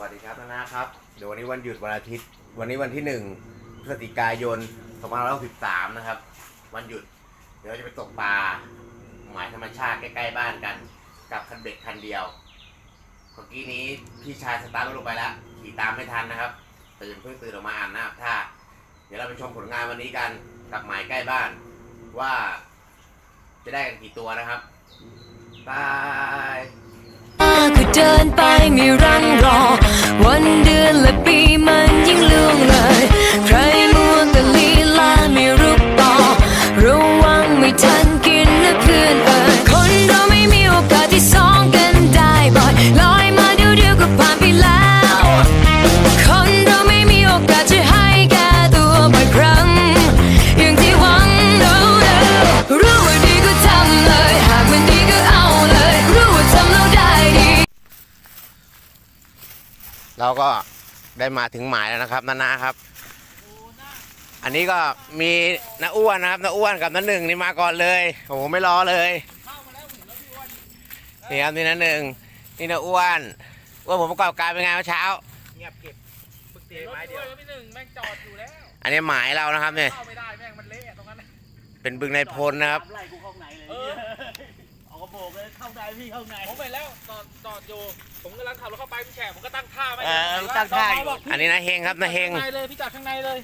วัสดีครับนานะครับ เดี๋ยววันนี้วันหยุดวันอาทิตย์ วันนี้วันที่หนึ่งพฤศจิกายน2563นะครับ วันหยุด เดี๋ยวเราจะไปตกปลาหมายธรรมชาติใกล้ๆบ้านกัน กับคันเบ็ดคันเดียวเมื่อกี้นี้พี่ชายสตาร์ทรถลงไปแล้วขี่ตามไม่ทันนะครับ ตื่นเพิ่งตื่นออกมาอ่านหน้าท่าเดี๋ยวเราไปชมผลงานวันนี้กันกับหมายใกล้บ้านว่า จะได้กันกี่ตัวนะครับบาย ก็เดินไปไม่รังรอ วันเดือน เราก็ได้มาถึงหมายแล้วนะครับนานาครับ อันนี้ก็มีน้าอ้วนนะครับน้าอ้วนกับน้าหนึ่งนี่มาก่อนเลยโอ้โหไม่รอเลยนี่ครับนี่น้าหนึ่งนี่น้าอ้วนอ้วนผมประกอบการเป็นไงเมื่อเช้าเงียบเก็บปึ๊กเตะไม้เดียวพี่หนึ่งแม่งจอดอยู่แล้วอันนี้หมายเรานะครับเนี่ยเข้าไม่ได้แม่งมันเละตรงนั้นน่ะเป็นบึงในพลนะครับไล่กูเข้าในเลยเออเอา กระโบกเลยเข้าในพี่เข้าในผมไปแล้วจอดจอดอยู่ผมกำลังขับรถเข้าไปพี่แฉผมก็ตั้งท่าไว้เออตั้งท่าอยู่บอกอันนี้นาเฮงครับนาเฮงข้างในเลยพี่จอดข้างในเลย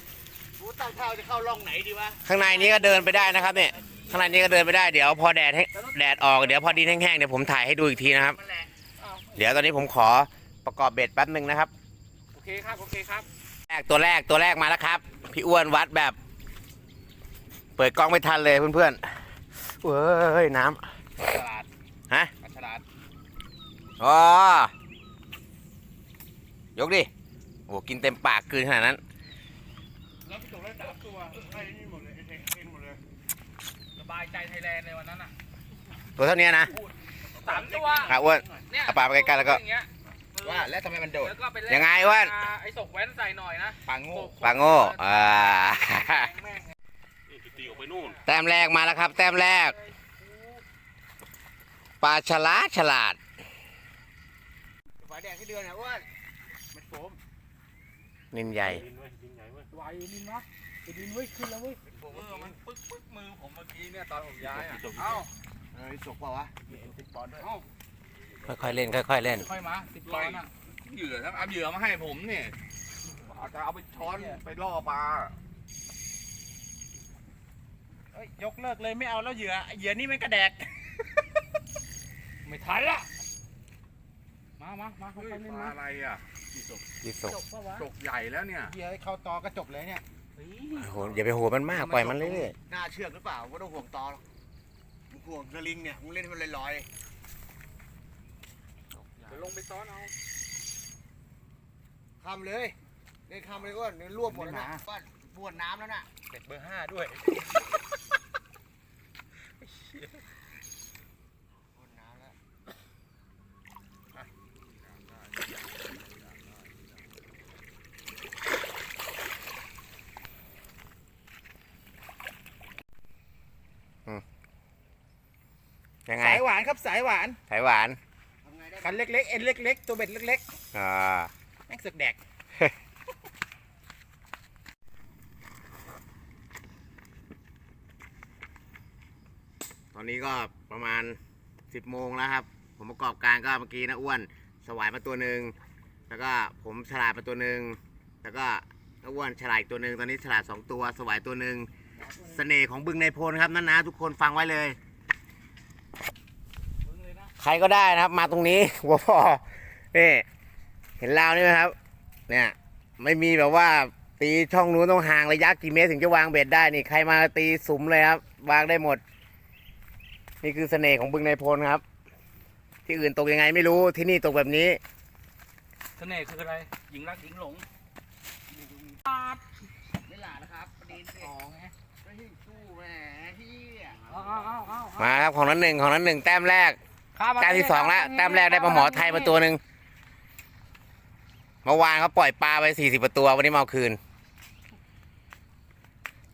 กูตั้งท่าจะเข้าร่องไหนดีวะข้างในนี้ก็เดินไปได้นะครับเนี่ยข้างในนี้ก็เดินไปได้เดี๋ยวพอแดดให้แดดออกเดี๋ยวพอดินแห้งๆเดี๋ยวผมถ่ายให้ดูอีกทีนะครับมันแหละอ้าวเดี๋ยวตอนนี้ผมขอประกอบเบ็ดแป๊บหนึ่งนะครับโอเคครับโอเคครับแรกตัวแรกตัวแรกมาแล้วครับ พี่อ้วนวัดแบบ เปิดกล้องไม่ทันเลยเพื่อนๆเว้ยน้ฉ ลาดำฮะฉลาดอ๋อยกดิ โอ้กินเต็มปากคืนขนาดนั้น แล้วพี่จบได้สามตัวให้นี่หมดเลยเองเองหมดเลยสบายใจไทยแลนด์เลยวันนั้นน่ะตัวเท่านี้นะสามตัวครับอ้วนเนี่ยเอาปลาไปใกล้ๆแล้วก็ อย่างเงี้ยว่าแล้วทำไมมันโดด แล้วก็ไปเล่นยังไงอ้วน ไอ้ศกแว้นใส่หน่อยนะปังโง่ ปลาโง่อ่า แม่งตีออกไปนู่นแต้มแรกมาแล้วครับ แต้มแรก ปลาฉลาดฉลาดฝาแดงที่เดือนนะอ้วนมันโฟมนินใหญ่ไหวนินวะไอ้ดินเว้ยขึ้นแล้วเว้ยเออมันปึ๊กปึ๊กมือผมเมื่อกี้เนี่ยตอนผมย้ายอะเอ้าเออจกเปล่าวะติดบอลด้วยเอ้าค่อยๆเล่นค่อยๆเล่นค่อยมาสิบปอนด์อะเหยื่อทั้งเอาเหยื่อมาให้ผมเนี่ยอาจจะเอาไปช้อนไปล่อปลาเอ้ยยกเลิกเลยไม่เอาแล้วเหยื่อเหยื่อนี่มันกระแดก ไม่ทันละ มามามาค่เฮ้ยอยๆเล่นปลามาอะไรอะยี่สกจบปะวะจกใหญ่แล้วเนี่ยเหยื่อให้เข้าตอก็จบเลยเนี่ยโอ้โหอย่าไปโหดมันมาก ปล่อยมันเรื่อยหน้าเชือกหรือเปล่าไม่ต้องห่วงตอหรอกมึงห่วงสลิงเนี่ยมึงเล่นให้มันลอยเดี๋ยวลงไปซ้อนเอาๆคำเลยเล่นคำเลยอ้วนเดี๋ยวรวบหมดแล้วนะอ้วนบวนน้ำแล้วน่ะเบ็ดเบอร์ห้าด้วย บวนน้ำแล้ว ยังไงสายหวานครับสายหวานสายหวานทำไงได้คันเล็กๆเอ็นเล็ก ๆ ตัวเบ็ดเล็กอ่าๆแม่งเสือกแดกตอนนี้ก็ประมาณ 10โมงแล้วครับ ผมประกอบการก็เมื่อกี้นะอ้วนสวายมาตัวหนึ่งแล้วก็ผมฉลาดมาตัวหนึ่งแล้วก็น้าอ้วนฉลาดอีกตัวหนึ่งตอนนี้ฉลาดสองตัว สวายตัวหนึ่งเสน่ห์ของบึงในโพนครับนั่นนะทุกคนฟังไว้เลยมึงเลยนะ ใครก็ได้นะครับ มาตรงนี้หัวพอนี่เห็นลาวนี่ไหมครับ เนี่ย ไม่มีแบบว่าตีช่องนู้นต้องห่างระยะกี่เมตรถึงจะวางเบ็ดได้นี่ใครมาตีสุมเลยครับ วางได้หมด นี่คือเสน่ห์ของบึงในโพนครับ ที่อื่นตกยังไงไม่รู้ที่นี่ตกแบบนี้เสน่ห์คืออะไรหญิงรักหญิงหลง มาครับของนั้นหนึ่งของนั้นหนึ่งแต้มแรกข้ามมาแต้มที่สองแล้วแต้มแรกได้ปลาหมอไทยมาตัวหนึ่งเมื่อวานเขาปล่อยปลาไปสี่สิบตัววันนี้มาเอาคืน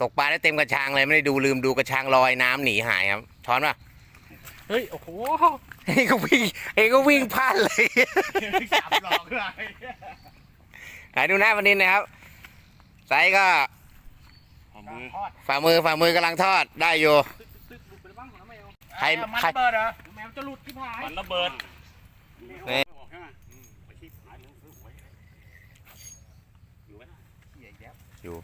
ตกปลาได้เต็มกระชังเลยไม่ได้ดูลืมดูกระชังลอยน้ำหนีหายครับช้อนป่ะเฮ้ยโอ้โหเองก็วิ่งเองก็วิ่งพลาดเลยจับหลอกเลยไหนดูหน้าวันนี้นะครับไซส์ก็มือทอดฝ่ามือฝ่ามือกำลังทอดได้อยู่ ใครมันใครระเบิดเหรอแมวจะหลุดที่พายมันระเบิดนี่อยู่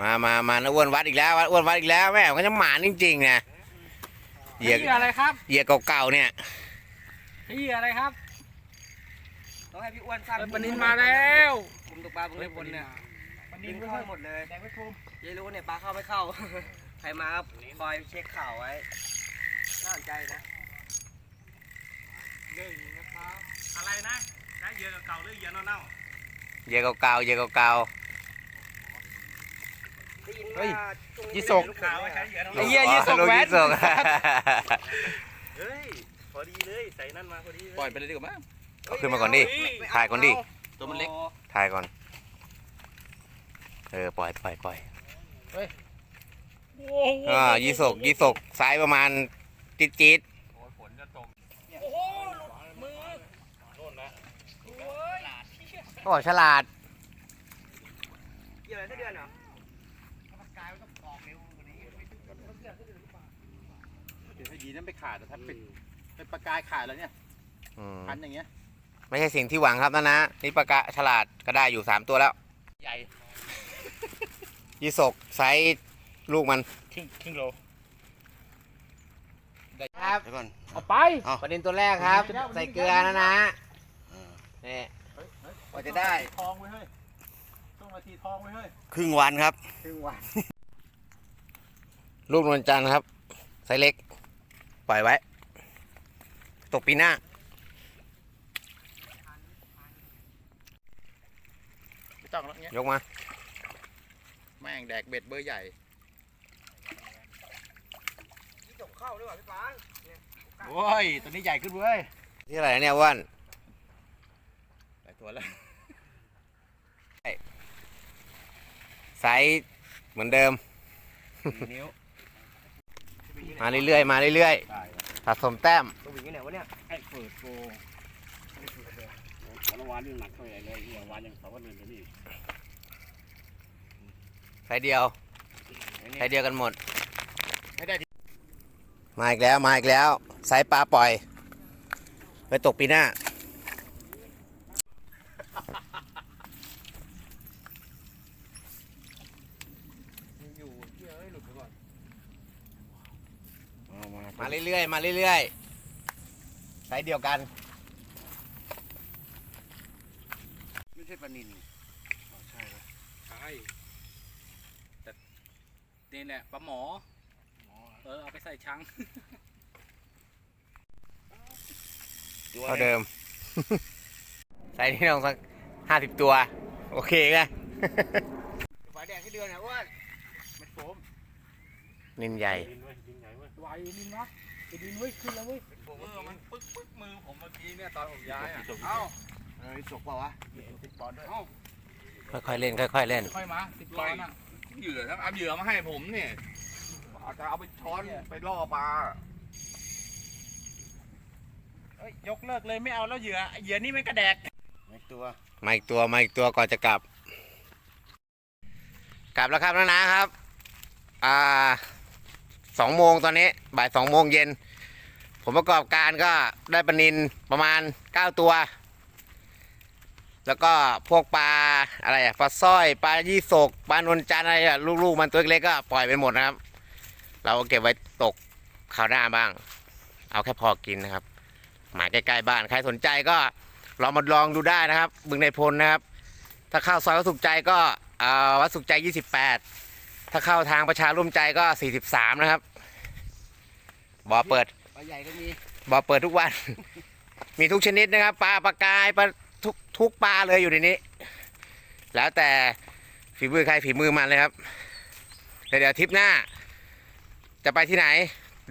มามามานะอ้วนวัดอีกแล้ววัดอ้วนวัดอีกแล้วแม่ก็จะหมานจริงๆนะเหยียเหยื่ออะไรครับเหยียเก่าๆเนี่ยเหยื่ออะไรครับต้องให้พี่อ้วนสร้างเอ้ยปลานินมาแล้วคุมตกปลาตรงนี้บนเนี่ยปลานิดินนไม่เข้าค่อยหมดเลยแดงไม่คุมยายรู้เนี่ยปลาเข้าไม่เข้า ใครมาครับคอยเช็คข่าวไว้ น่าสนใจนะหนึ่งนะครับ อะไรนะได้เหยื่อเก่าหรือเหยื่อเน่าเหยียเก่าๆเหยียเก่าได้ยินเฮ้ยว่าช่วงนี้ยี่สก ลูกข่าวเขว่าใช้ยเหยื่อๆเน่าไอ้เหี้ยยี่สกลูแว้น ยี่สก เฮ้ยพอดีเลยใส่นั่นมาพอดีเลยปล่อยไปเลยดีกว่ามั้ง เอาขึ้นมาก่อนดิ ถ่ายก่อนดิ ตัวมันเล็กโอ้ถ่ายก่อน เออ ปล่อยปล่อยปล่อยโอ้โห อ่ายี่สกยี่สกไซส์ประมาณจี๊ดจี๊ดโอ้ยฝนจะตกโอ้โหหลุดมือโน่นนะโอ้ยโอ้ฉลาดเหยื่ออะไรได้เดือนเหรอเดี๋ยวให้ดีนั้นไปขาดแต่ถ้าเป็นเป็นประกายขาดแล้วเนี่ยอืมพันอย่างเงี้ย ไม่ใช่สิ่งที่หวังครับนะนะ นี่ปากกาฉลาดก็ได้อยู่สามตัวแล้ว ใหญ่ ยี่สกไซส์ ลูกมันครึ่งครึ่งโลครับเดี๋ยวก่อนเอาไปประเด็นตัวแรกครับ ใส่เกลือนะนะนี่กว่าจะได้ทองไว้เฮ้ยช่วงนาทีทองไว้เฮ้ยครึ่งวันครับครึ่งวัน ลูกนวลจันทร์ครับไซส์เล็ก ปล่อยไว้ ตกปีหน้าไม่ต้องแล้วเงี้ยยกมา แม่งแดกเบ็ดเบอร์ใหญ่ ที่ จบเข้าด้วยว่ะพี่ปานโอ้ยตัวนี้ใหญ่ขึ้นเว้ยที่อะไรเนี่ยว่านหลายตัวแล้วไซส์เหมือนเดิม นิ้วมาเรื่อยๆ มาเรื่อยได้ๆสะสมแต้ม ตัววิ่งที่ไหนวะเนี่ยไอ้เปิดโกวันวานนี่หนักเท่าไหร่เลยเนี่ยวานยังสองวันเลยนี่ไซส์เดียว ไซส์เดียวกันหมด ไม่ได้ มาอีกแล้วมาอีกแล้วไซส์ปลาปล่อย ไปตกปีหน้า อยู่เฮ้ยหลุดไปก่อนมาเรื่อยๆ มาเรื่อยๆไซส์เดียวกัน ไม่ใช่ปลานินใช่แต่นี่แหละปลาหมอเออเอาไปใส่ชังเท่าเดิมไซส์นี้ลองสักห้าสิบตัว โอเคไงฝาแดงที่เดือนนะอ้วนเม็ดโฟมนินใหญ่ไหวดินนะไอ้ดินเว้ยขึ้นแล้วเว้ยมือมันปึ๊กปึ๊กมือผมเมื่อกี้เนี่ยตอนผมย้ายอะเอ้าเอ้ยจกเปล่าวะติดบอลด้วยเอ้าค่อยๆเล่นค่อยๆเล่นค่อยมาติดบอลอะเหยื่อทั้งเอาเหยื่อมาให้ผมเนี่ย อาจจะเอาไปช้อนไปล่อปลาเอ้ยยกเลิกเลยไม่เอาแล้วเหยื่อเหยื่อนี่มันกระแดกไม่ตัวมาอีกตัวมาอีกตัวก่อนจะกลับ กลับแล้วครับนะนะครับ อ่าสองโมงตอนนี้บ่ายสองโมงเย็น ผมประกอบการก็ได้ปลานินประมาณเก้าตัว แล้วก็พวกปลาอะไรอะปลาสร้อยปลายี่สกปลานวลจันทร์อะไรอะลูกๆมันตัวเล็กๆก็ปล่อยไปหมดนะครับ เราก็เก็บไว้ตกคราวหน้าบ้าง เอาแค่พอกินนะครับ หมายใกล้ๆบ้านใครสนใจก็ลองมาลองดูได้นะครับบึงในพลนะครับ ถ้าเข้าซอยวัดสุขใจก็เอ่อวัดสุขใจ 28 ถ้าเข้าทางประชาร่วมใจก็ 43 นะครับบ่อเปิดปลาใหญ่ก็มีบ่อเปิดทุกวัน มีทุกชนิดนะครับปลาปลากายปลาทุกทุกปลาเลยอยู่ในนี้ แล้วแต่ฝีมือใครฝีมือมันเลยครับเดี๋ยวเดี๋ยวทริปหน้า จะไปที่ไหน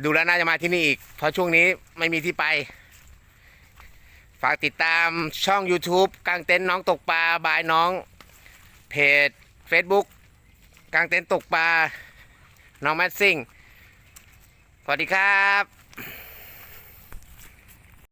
ดูแล้วน่าจะมาที่นี่อีก เพราะช่วงนี้ไม่มีที่ไป ฝากติดตามช่อง YouTube กางเต็นท์น้องตกปลาบายน้อง เพจ Facebook กางเต็นท์ตกปลาน้องแมทซิ่งสวัสดีครับ